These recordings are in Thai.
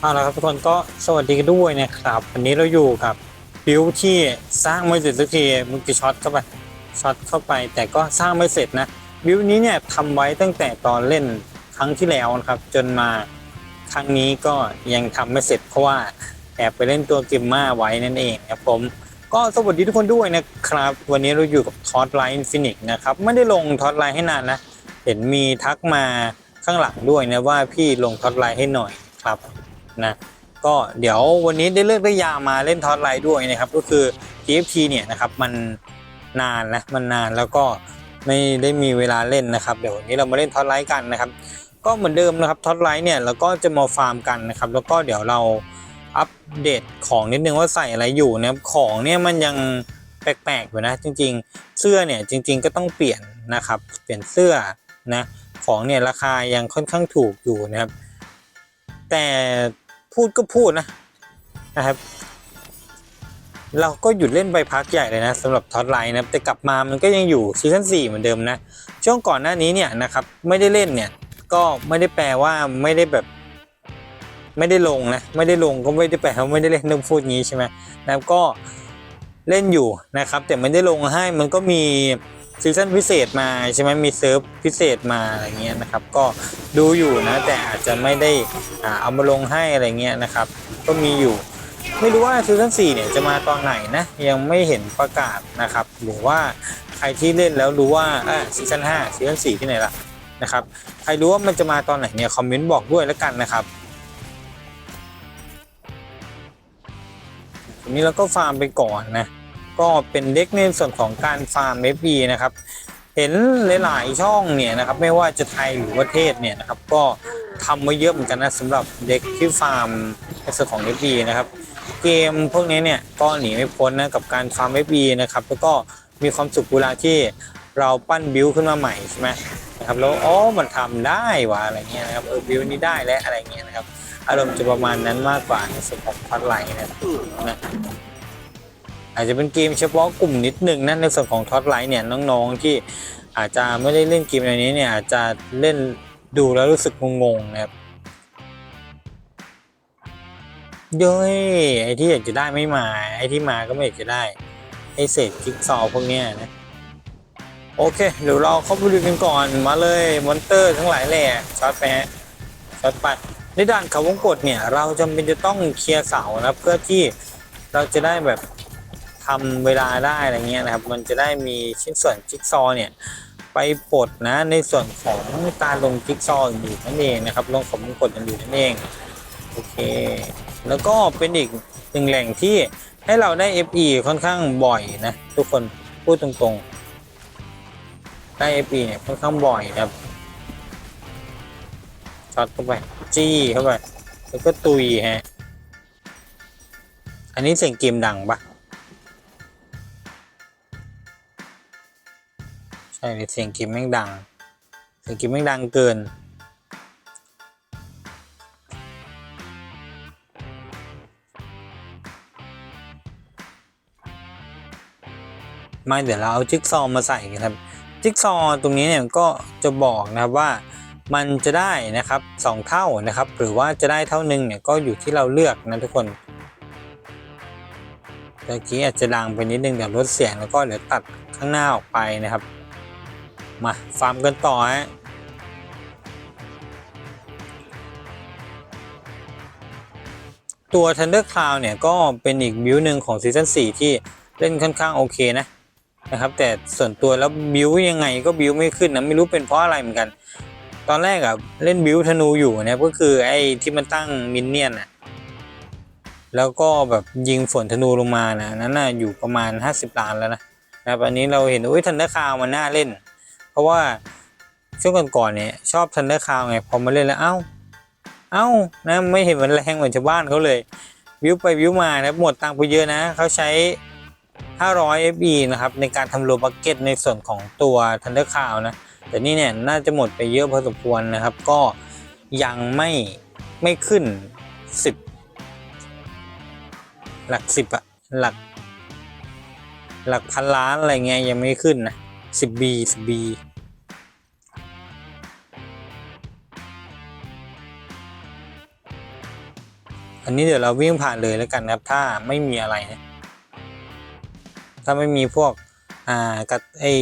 เอาละครับทุกคนก็สวัสดีกันด้วยนะครับวันนี้เราอยู่กับบิวที่สร้างไม่เสร็จสักทีมึงกี่ช็อตเข้าไปช็อตเข้าไป แต่ก็สร้างไม่เสร็จนะบิวนี้เนี่ยทำไว้ตั้งแต่ตอนเล่นครั้งที่แล้วนะครับ จนมาครั้งนี้ก็ยังทำไม่เสร็จเพราะว่าแอบไปเล่นตัวเกมมาไว้นั่นเองครับผมก็สวัสดีทุกคนด้วยนะครับ วันนี้เราอยู่กับทอสไลน์อินฟินิกนะครับไม่ได้ลงทอสไลน์ให้นานนะเห็นมีทักมาข้างหลังด้วยนะว่าพี่ลงทอสไลน์ให้หน่อยครับ นะก็เดี๋ยววันนี้ได้เลือกได้ยามาเล่นทอสไลท์ด้วยนะครับ ก็คือ TFT เนี่ยนะครับมันนานนะมันนานแล้วก็ไม่ได้มีเวลาเล่นนะครับ เดี๋ยววันนี้เรามาเล่นทอสไลท์กันนะครับ ก็เหมือนเดิมนะครับทอสไลท์เนี่ยเราก็จะมาฟาร์มกันนะครับ แล้วก็เดี๋ยวเราอัปเดตของนิดนึงว่าใส่อะไรอยู่นะครับของเนี่ยมันยังแปลกๆอยู่นะ จริง ๆ เสื้อเนี่ยจริง ๆ ก็ต้องเปลี่ยนนะครับ เปลี่ยนเสื้อนะของเนี่ยราคายังค่อนข้างถูกอยู่นะครับ แต่ พูดก็พูดนะนะครับ เราก็หยุดเล่นไปพักใหญ่เลยนะสำหรับท็อตไลน์นะแต่กลับมามันก็ยังอยู่ซีซั่น4เหมือนเดิมนะ ช่วงก่อนหน้านี้เนี่ยนะครับไม่ได้เล่นเนี่ยก็ไม่ได้แปลว่าไม่ได้แบบไม่ได้ลงนะไม่ได้ลงก็ไม่ได้แปลว่าไม่ได้เล่นต้องพูดงี้ใช่ไหมนะครับก็เล่นอยู่นะครับ แต่ไม่ได้ลงให้มันก็มี ซีซั่นพิเศษมาใช่ไหมมีเซิร์ฟพิเศษมาอะไรเงี้ยนะครับ ก็ดูอยู่นะแต่อาจจะไม่ได้เอามาลงให้อะไรเงี้ยนะครับ ก็มีอยู่ ไม่รู้ว่าซีซั่น4เนี่ยจะมาตอนไหนนะยังไม่เห็นประกาศนะครับ หรือว่าใครที่เล่นแล้วรู้ว่าอ่าซีซั่น5ซีซั่น4ที่ไหนล่ะนะครับใครรู้ว่ามันจะมาตอนไหนเนี่ยคอมเมนต์บอกด้วยแล้วกันนะครับทีนี้เราก็ฟาร์มไปก่อนนะ ก็เป็นเด็กในส่วนของการฟาร์ม FB นะครับ เห็นหลายๆช่องเนี่ยนะครับ ไม่ว่าจะไทยหรือประเทศเนี่ยนะครับ ก็ทำมาเยอะเหมือนกันนะสำหรับเด็กที่ฟาร์มในส่วนของ FB นะครับ เกมพวกนี้เนี่ยก็หนีไม่พ้นนะกับการฟาร์ม FB นะครับแล้วก็มีความสุขเวลาที่เราปั้นบิวขึ้นมาใหม่ใช่ไหมนะครับแล้วอ๋อมันทำได้วะอะไรเงี้ยนะครับเออบิวนี้ได้แล้วอะไรเงี้ยนะครับ อารมณ์จะประมาณนั้นมากกว่าในส่วนของพัดไลน์นะครับนะ อาจจะเป็นเกมเฉพาะกลุ่มนิดนึงนะในส่วนของท็อตไลท์เนี่ยน้องๆที่อาจจะไม่ได้เล่นเกมในนี้เนี่ยอาจจะเล่นดูแล้วรู้สึกงงๆนะครับเย้ยไอที่อยากจะได้ไม่มา ไอที่มาก็ไม่อยากจะได้ ไอเศษจิ๊กซอพวกเนี้ยนะ โอเค เดี๋ยวเราเข้าไปดูกันก่อนมาเลยมอนเตอร์ทั้งหลายแหล่ช็อตไปฮะช็อตไปในด่านเขาวงกดเนี่ย เราจำเป็นจะต้องเคลียร์เสานะเพื่อที่เราจะได้แบบ ทำเวลาได้อะไรเงี้ยนะครับ มันจะได้มีชิ้นส่วนจิ๊กซอเนี่ยไปปลดนะในส่วนของการลงจิ๊กซออยู่นั่นเองนะครับลงของมงกฎกันอยู่นั่นเองโอเค แล้วก็เป็นอีกหนึ่งแหล่งที่ให้เราได้ FE ค่อนข้างบ่อยนะทุกคนพูดตรงๆได้ FE เนี่ยค่อนข้างบ่อยนะครับช็อตเข้าไปจี้เข้าไปแล้วก็ตุยฮะอันนี้เสียงเกมดังปะ ใช่เสียงเกมแม่งดัง เสียงเกมแม่งดังเกิน ไม่เดี๋ยวเราเอาจิ๊กซอว์มาใส่กันครับ จิ๊กซอว์ตรงนี้เนี่ยก็จะบอกนะครับว่ามันจะได้นะครับสองเท่านะครับ หรือว่าจะได้เท่านึงเนี่ยก็อยู่ที่เราเลือกนะทุกคนเมื่อกี้อาจจะดังไปนิดนึงเดี๋ยวลดเสียงแล้วก็เดี๋ยวตัดข้างหน้าออกไปนะครับ มาฟาร์มกันต่อฮะตัว Thunder Cloud เนี่ย ก็เป็นอีกบิวหนึ่งของซีซั่น4ที่เล่นค่อนข้างโอเคนะนะครับ แต่ส่วนตัวแล้วบิวยังไงก็บิวไม่ขึ้นนะ ไม่รู้เป็นเพราะอะไรเหมือนกัน ตอนแรกอะเล่นบิวธนูอยู่นะก็คือไอ้ที่มันตั้งมินเนี่ยนอะแล้วก็แบบยิงฝนธนูลงมานะนั้นนะอยู่ประมาณ 50ล้านแล้วนะนะครับอันนี้เราเห็นอุ้ยทันเดอร์คาวมันน่าเล่น ราะว่าช่วงก่อนๆเนี่ยชอบทันเดอร์คาวไงพอมาเล่นแล้วเอ้า เอ้านะไม่เห็นมันแรงเหมือนชาวบ้านเขาเลย วิวไปวิวมานะหมดตังค์ไปเยอะนะเขาใช้ 500 FE นะครับในการทำโลบักเก็ตในส่วนของตัวทันเดอร์คาวนะแต่นี่เนี่ยน่าจะหมดไปเยอะพอสมควรนะครับ ก็ยังไม่ไม่ขึ้น 10 หลักสิบอะหลัก หลักพันล้านอะไรเงี้ยยังไม่ขึ้นนะ 10B 10B อันนี้เดี๋ยวเราวิ่งผ่านเลยแล้วกันนะครับ ถ้าไม่มีอะไรนะถ้าไม่มีพวกอ่ากับไอ้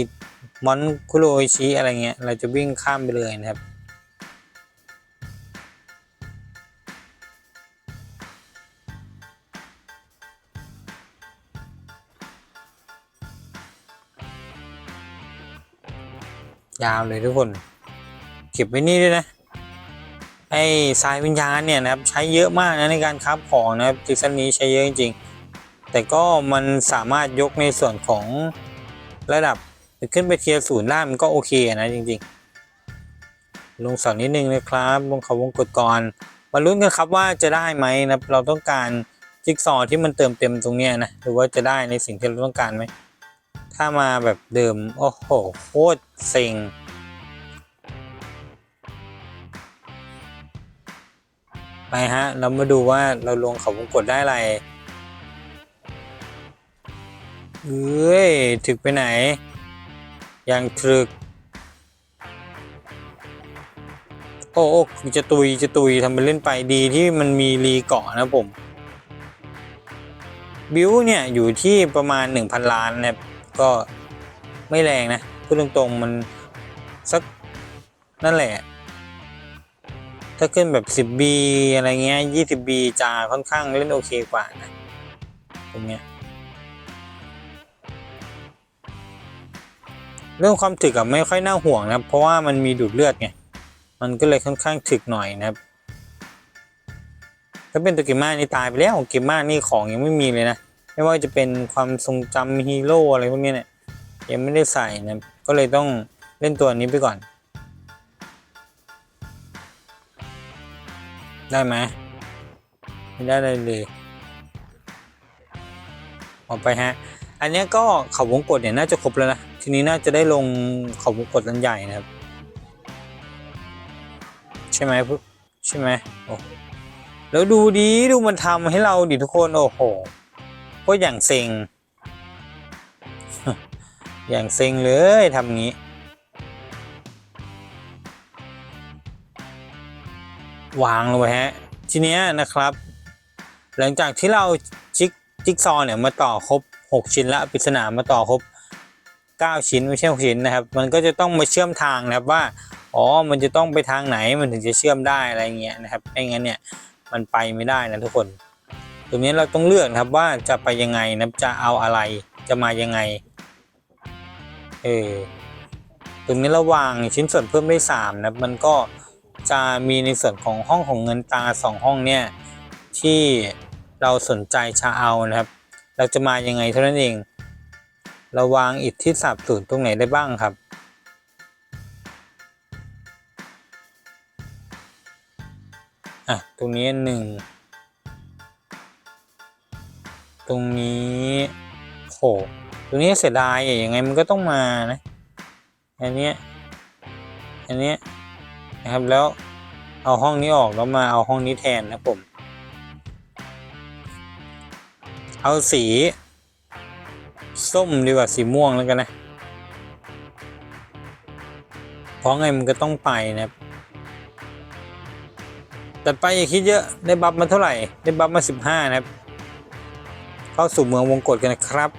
มอนคุโรโอชิอะไรเงี้ย เราจะวิ่งข้ามไปเลยนะครับยาวเลยทุกคน เก็บไว้นี่ด้วยนะ ไอ้สายวิญญาณเนี่ยนะครับใช้เยอะมากนะในการคราของนะครับซีซั่นนี้ใช้เยอะจริงๆ แต่ก็มันสามารถยกในส่วนของระดับขึ้นไปเทียร์ศูนย์ได้มันก็โอเคนะจริงๆ ลงสอนนิดนึงนะครับลงเขาวงกดก่อนมาลุ้นกันครับว่าจะได้ไหมนะเราต้องการจิ๊กซอว์ที่มันเติมเต็มตรงเนี้ยนะหรือว่าจะได้ในสิ่งที่เราต้องการไหมถ้ามาแบบเดิมโอ้โหโคตรเซ็ง ไปฮะ เรามาดูว่าเราลงเขาวงกดได้อะไรเอ้ยถึกไปไหน ยังถึก โอ้โอ้จะตุยจะตุยทำไปเล่นไปดีที่มันมีรีเกาะนะผม บิวเนี่ย อยู่ที่ประมาณ 1,000 ล้านนะก็ไม่แรงนะพูดตรงๆมันสักนั่นแหละ ถ้าขึ้นแบบ 10B อะไรเงี้ย 20B จะค่อนข้างเล่นโอเคกว่านะตรงเนี้ยเรื่องความถึกอะไม่ค่อยน่าห่วงนะเพราะว่ามันมีดูดเลือดไงมันก็เลยค่อนข้างถึกหน่อยนะครับถ้าเป็นตัวเกมมานี่ตายไปแล้วเกมมานี่ของยังไม่มีเลยนะไม่ว่าจะเป็นความทรงจำฮีโร่อะไรพวกนี้เนี่ยยังไม่ได้ใส่นะก็เลยต้องเล่นตัวนี้ไปก่อน ได้ไหมไม่ได้เลยเลยออกไปฮะ อันนี้ก็เขาวงกดเนี่ยน่าจะครบแล้วนะ ทีนี้น่าจะได้ลงเขาวงกดอันใหญ่นะครับ ใช่ไหมปุ๊บใช่ไหมโอ้แล้วดูดีดูมันทำให้เราดิทุกคนโอ้โหก็อย่างเซ็งอย่างเซ็งเลยทำงี้ วางลงไปฮะทีเนี้ยนะครับ หลังจากที่เราจิกจิ๊กซอว์เนี่ยมาต่อครบ 6 ชิ้นละปริศนามาต่อครบ 9 ชิ้นไม่ใช่6ชิ้นนะครับ มันก็จะต้องมาเชื่อมทางนะครับว่าอ๋อมันจะต้องไปทางไหนมันถึงจะเชื่อมได้อะไรเงี้ยนะครับไม่งั้นเนี่ยมันไปไม่ได้นะทุกคนตรงนี้เราต้องเลือกครับว่าจะไปยังไงนะจะเอาอะไรจะมายังไงเออตรงนี้ระหว่างชิ้นส่วนเพิ่มได้สามนะมันก็ จะมีในส่วนของห้องของเงินตาสองห้องเนี่ยที่เราสนใจจะเอานะครับ เราจะมายังไงเท่านั้นเองเราวางอิฐที่สับสูนตรงไหนได้บ้างครับ อะ ตรงนี้หนึ่ง ตรงนี้โหตรงนี้เสียดายอะยังไงมันก็ต้องมานะ อันเนี้ย อันเนี้ย นะครับ แล้วเอาห้องนี้ออกแล้วมาเอาห้องนี้แทนนะผม เอาสี ส้มดีกว่าสีม่วงแล้วกันนะเพราะไงมันก็ต้องไปนะครับแต่ไปอย่าคิดเยอะได้บัฟมาเท่าไหร่ ได้บัฟมา 15 นะครับ เข้าสู่เมืองวงกฏกันนะครับ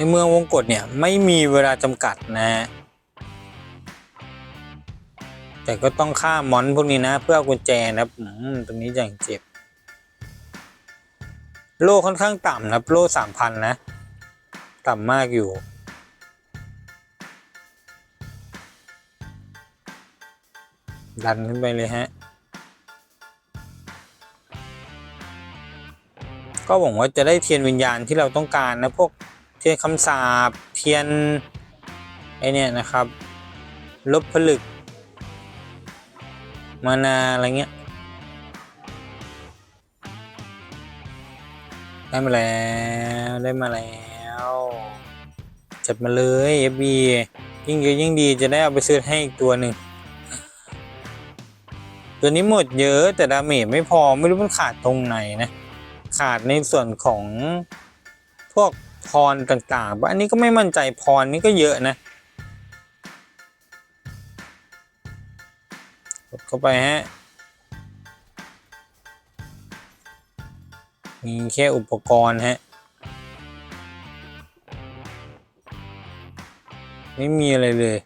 ในเมืองวงกฏเนี่ยไม่มีเวลาจำกัดนะฮะแต่ก็ต้องฆ่ามอนพวกนี้นะ เพื่อเอากุญแจนะครับตรงนี้อย่างเจ็บ โลค่อนข้างต่ำนะโลสามพันนะ ต่ำมากอยู่ดันขึ้นไปเลยฮะ ก็หวังว่าจะได้เทียนวิญญาณที่เราต้องการนะพวก เทียนคำสาปเทียนไอเนี่ยนะครับ ลบผลึก มานาอะไรเงี้ยได้มาแล้วได้มาแล้วจัดมาเลย FB ยิ่งเยอะยิ่งดีจะได้เอาไปซื้อให้อีกตัวหนึ่งตัวนี้หมดเยอะแต่ดาเมจไม่พอไม่รู้มันขาดตรงไหนนะ ขาดในส่วนของพวก พรต่างๆอันนี้ก็ไม่มั่นใจพรนี่ก็เยอะนะกดเข้าไปฮะ มีแค่อุปกรณ์ฮะ ไม่มีอะไรเลย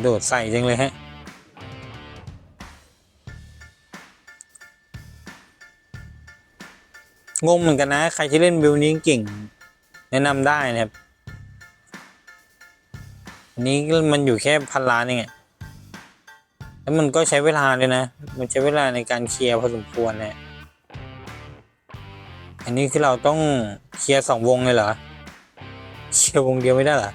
โดดใส่จังเลยฮะ งงเหมือนกันนะ ใครที่เล่นบิลนี้เก่ง แนะนำได้นะครับอันนี้มันอยู่แค่พันล้านเองอะแล้วมันก็ใช้เวลาเลยนะ มันใช้เวลาในการเคลียร์พอสมควรนะอันนี้คือเราต้องเคลียร์สองวงเลยเหรอ เคลียร์วงเดียวไม่ได้เหรอ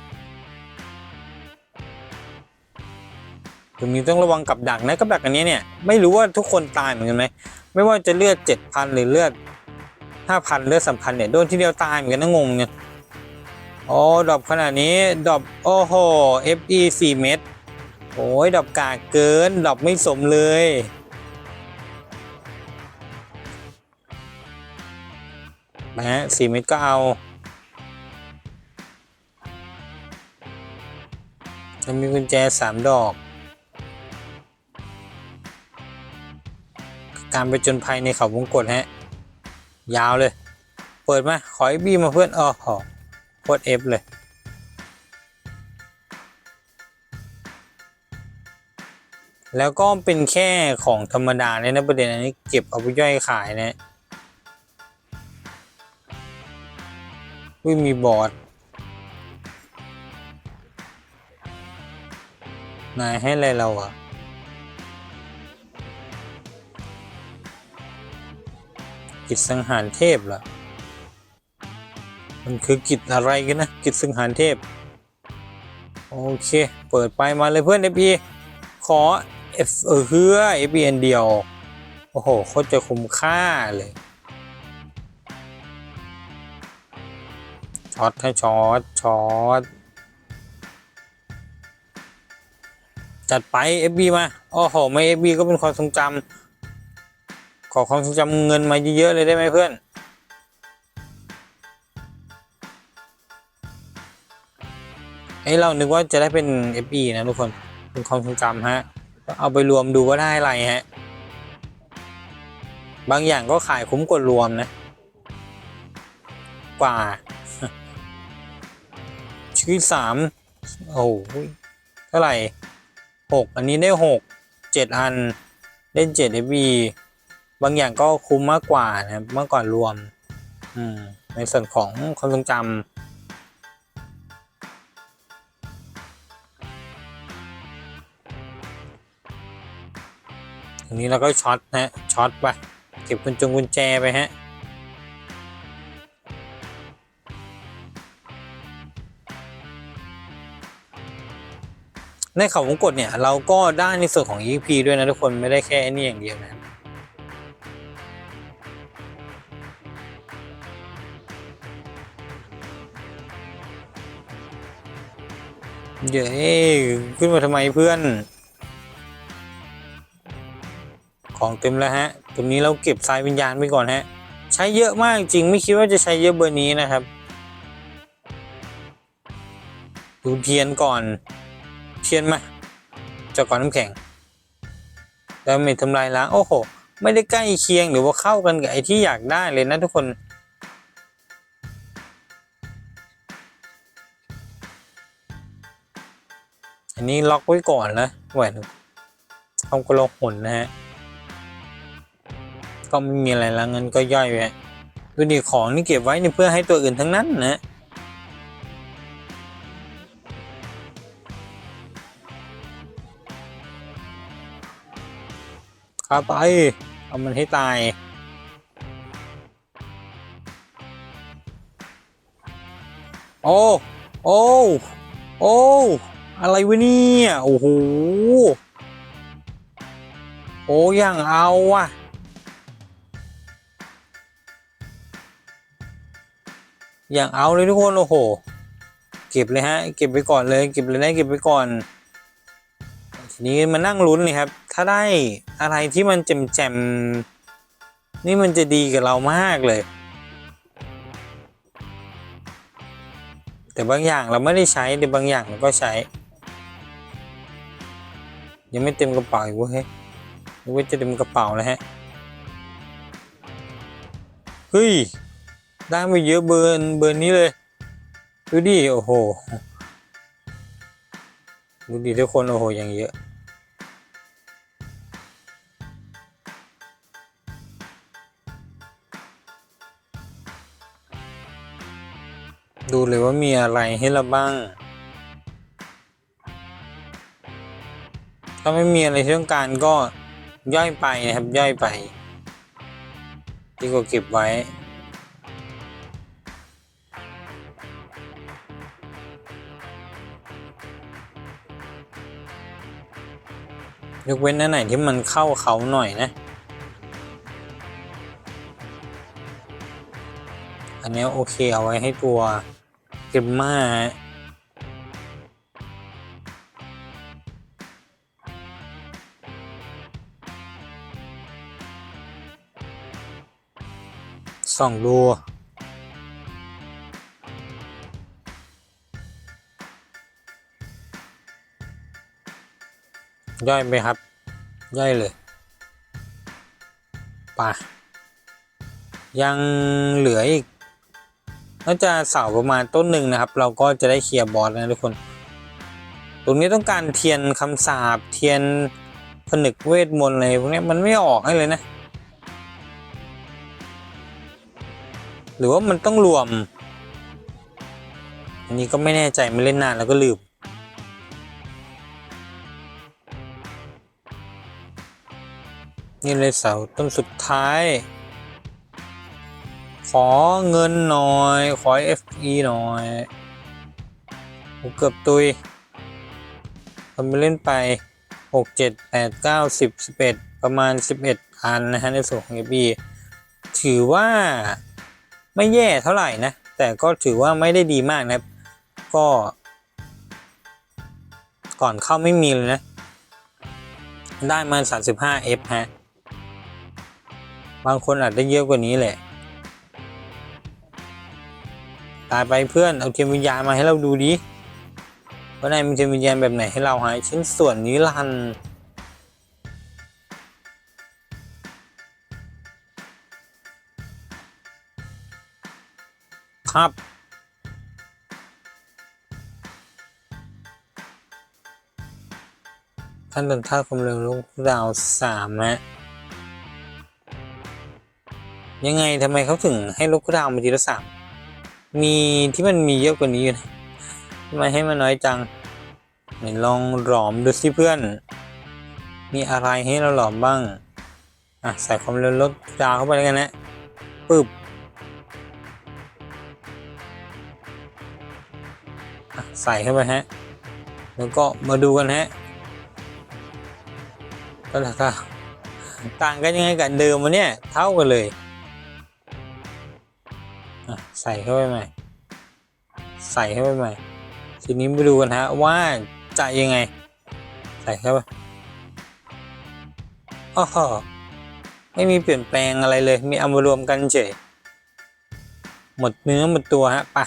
ตรงนี้ต้องระวังกับดักนะกับดักอันนี้เนี่ย ไม่รู้ว่าทุกคนตายเหมือนกันไหมไม่ว่าจะเลือดเจ็ดพันหรือเลือด ห้าพันเลือดสามพันเนี่ยโดนทีเดียวตายเหมือนกันนะงงเนี่ยโอ้ดอปขนาดนี้ดอปโอ้โห FE สี่เม็ดโอ้ยดอปกากเกินดอปไม่สมเลย นะฮะสี่เม็ดก็เอาจะมีกุญแจสามดอก การไปจนภัยในเขาวงกฏฮะ ยาวเลย เปิดมาขอไอ้บี้มาเพื่อนอ๋อหอโคตรเอฟเลย แล้วก็เป็นแค่ของธรรมดาเนี่ยนะประเด็นอันนี้เก็บเอาไปย่อยขายนะอุ้ยมีบอร์ดนายให้อะไรเราอะ กิจสังหารเทพเหรอ มันคือกิจอะไรกันนะ กิจสังหารเทพ โอเค เปิดไปมาเลยเพื่อน FE ขอ F เออเฮือ FE อันเดียว โอ้โหโคตรจะคุ้มค่าเลยช็อตให้ช็อตช็อตจัดไป FB มา โอ้โห ไม่ FB ก็เป็นความทรงจำ ขอความทรงจำเงินมาเยอะๆเลยได้ไหมเพื่อนเอ้เรานึกว่าจะได้เป็น FE นะทุกคนเป็นความทรงจำฮะ เอาไปรวมดูว่าได้อะไรฮะ บางอย่างก็ขายคุ้มกว่ารวมนะ กว่าชื่อสามโอ้โหเท่าไหร่หกอันนี้ได้หกเจ็ดอัน เล่นเจ็ด FB บางอย่างก็คุ้มมากกว่านะครับมากกว่ารวม อืม ในส่วนของความทรงจำทีนี้เราก็ช็อตนะช็อตไปเก็บกุญจงกุญแจไปฮะในเขาวงกดเนี่ย เราก็ได้ในส่วนของ EP ด้วยนะทุกคนไม่ได้แค่นี่อย่างเดียวนะ เย้ขึ้นมาทำไมเพื่อน ของเต็มแล้วฮะตรงนี้เราเก็บทรายวิญญาณไปก่อนฮะ ใช้เยอะมากจริงไม่คิดว่าจะใช้เยอะเบอร์นี้นะครับดูเทียนก่อนเทียนมาจากก่อนน้ำแข็งแล้วไม่ทำลายล้างโอ้โห ไม่ได้ใกล้เคียงหรือว่าเข้ากันกับไอที่อยากได้เลยนะทุกคน นี้ล็อกไว้ก่อนนะแหวนทำกระหลหุ่นนะฮะ ก็ไม่มีอะไรแล้วเงินก็ย่อยไปดูดิของนี่เก็บไว้นี่เพื่อให้ตัวอื่นทั้งนั้นนะครับไป เอามันให้ตาย โอ้ โอ้ โอ้ อะไรวะเนี่ย โอ้โห โอ้ยังเอาว่ะ อย่างเอาเลยทุกคน โอ้โห เก็บเลยฮะ เก็บไปก่อนเลย เก็บเลยนะเก็บไปก่อน ทีนี้มานั่งลุ้นเลยครับ ถ้าได้อะไรที่มันแจมๆนี่มันจะดีกับเรามากเลย แต่บางอย่างเราไม่ได้ใช้แต่บางอย่างเราก็ใช้ ยังไม่เต็มกระเป๋าอีกเว้ยนึกว่าจะเต็มกระเป๋าแล้วฮะ เฮ้ย ได้มาเยอะเบิร์นเบิร์นนี้เลย ดูดิ โอ้โห ดูดิทุกคน โอ้โห อย่างเยอะ ดูเลยว่ามีอะไรให้เราบ้าง ถ้าไม่มีอะไรที่ต้องการก็ย่อยไปนะครับ ย่อยไปดีกว่าเก็บไว้ ยกเว้นอันไหนที่มันเข้าเขาหน่อยนะ อันนี้โอเคเอาไว้ให้ตัวเก็บมา สองดูย่อยไหมครับ ย่อยเลยปะยังเหลืออีกน่าจะเสาประมาณต้นหนึ่งนะครับ เราก็จะได้เคลียร์บอสนะทุกคน ตรงนี้ต้องการเทียนคำสาปเทียนผนึกเวทมนต์อะไรพวกนี้มันไม่ออกให้เลยนะ หรือว่ามันต้องรวม อันนี้ก็ไม่แน่ใจไม่เล่นนานแล้วก็ลืมนี่เลยเสาต้นสุดท้าย ขอเงินหน่อย ขอ FE หน่อยโอ้เกือบตุยทำไปเล่นไป 6 7 8 9 10 11 ประมาณ 11 อันนะฮะในส่วนของ FE ถือว่า ไม่แย่เท่าไหร่นะ แต่ก็ถือว่าไม่ได้ดีมากนะก็ ก่อนเข้าไม่มีเลยนะ ได้มา 35 F ฮะ บางคนอาจได้เยอะกว่านี้แหละ ตายไปเพื่อนเอาเทียมวิญญาณมาให้เราดูดิว่านมีเทียมวิญญาณแบบไหนให้เราหายชิ้นส่วนนี้ลันดร์ ครับท่านเป็นท่าความเร็วลูกดาวสามนะ ยังไงทำไมเขาถึงให้ลูกดาวมาทีละสามมีที่มันมีเยอะกว่านี้อยู่นะทำไมให้มันน้อยจังไหนลองหลอมดูสิเพื่อน มีอะไรให้เราหลอมบ้าง อะ ใส่ความเร็วลดดาวเข้าไปแล้วกันนะปึ๊บ ใส่เข้าไปฮะ แล้วก็มาดูกันฮะก็ราคาต่างกันยังไงกับเดิมวะเนี่ย เท่ากันเลยใส่เข้าไปใหม่ ใส่เข้าไปใหม่ ทีนี้มาดูกันฮะว่าจะยังไง ใส่เข้าไปอ้อไม่มีเปลี่ยนแปลงอะไรเลย มีเอามารวมกันเฉย หมดเนื้อหมดตัวฮะปะ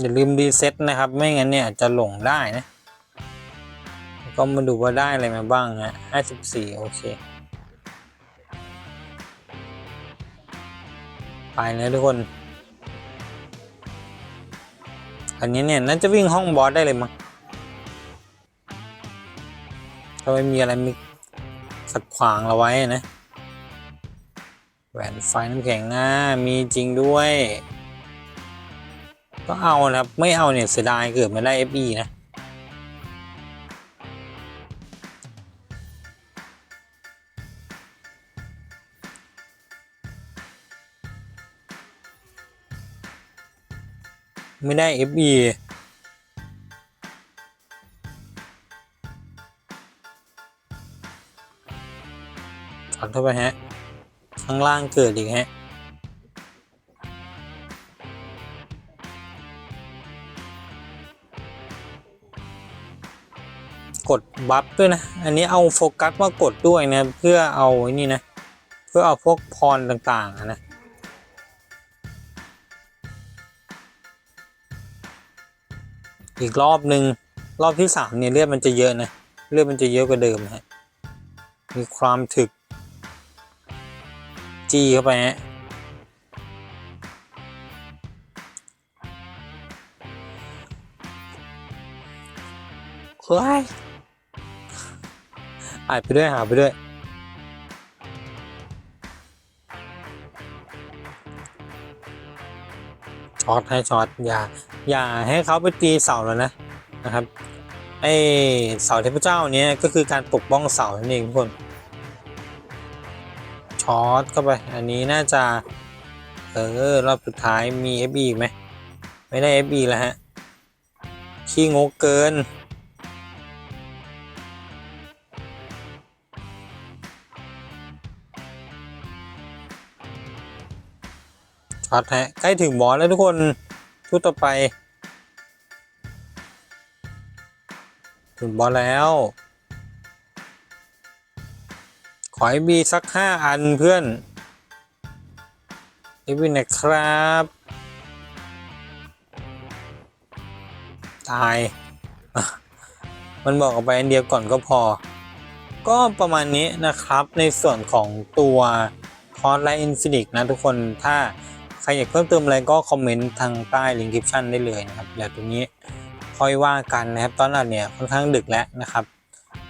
อย่าลืมรีเซ็ตนะครับ ไม่งั้นเนี่ยจะหลงได้นะ ก็มาดูว่าได้อะไรมาบ้างฮะ54 โอเคไปเลยทุกคน อันนี้เนี่ยน่าจะวิ่งห้องบอสได้เลยมั้งถ้าไม่มีอะไรมีขัดขวางเราไว้นะ แหวนไฟน้ำแข็งอะมีจริงด้วย ก็เอานะครับ ไม่เอาเนี่ยเสียดายเกิดไม่ได้ FE นะไม่ได้ FE ถัดเข้าไปฮะ ข้างล่างเกิดอีกฮะ กดบัฟด้วยนะ อันนี้เอาโฟกัสมากดด้วยนะ เพื่อเอาไอ้นี่นะ เพื่อเอาพวกพรต่างๆนะอีกรอบหนึ่งรอบที่สามเนี่ยเลือดมันจะเยอะนะเลือดมันจะเยอะกว่าเดิมฮะมีความถึก จี้เข้าไปฮะเฮ้ย อ่านไปด้วยหาไปด้วย ช็อตให้ช็อตอย่า อย่าให้เขาไปตีเสาแล้วนะนะครับไอเสาเทพเจ้าเนี้ยก็คือการปกป้องเสานั่นเองทุกคนช็อตเข้าไป อันนี้น่าจะ เออ รอบสุดท้ายมี FE อีกไหม ไม่ได้ FE แล้วฮะ ขี้งกเกิน ช็อตฮะใกล้ถึงบอสแล้วทุกคนชุดต่อไป ถึงบอสแล้ว ขอให้มีสักห้าอันเพื่อนเอวินนะครับ ตาย มันบอกเอาไปอันเดียวก่อนก็พอ ก็ประมาณนี้นะครับในส่วนของตัวคอร์สไลน์อินฟินิกนะทุกคนถ้า ใครอยากเพิ่มเติมอะไรก็คอมเมนต์ทางใต้ลิงก์คลิปชั่นได้เลยนะครับเดี๋ยวตรงนี้ค่อยว่ากันนะครับ ตอนนั้นเนี่ยค่อนข้างดึกแล้วนะครับ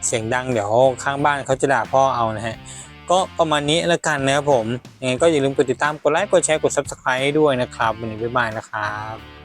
เสียงดังเดี๋ยวข้างบ้านเขาจะด่าพ่อเอานะฮะก็ประมาณนี้แล้วกันนะครับผมยังไงก็อย่าลืมกดติดตามกดไลค์กดแชร์กด subscribe ด้วยนะครับวันนี้บ๊ายบายนะครับ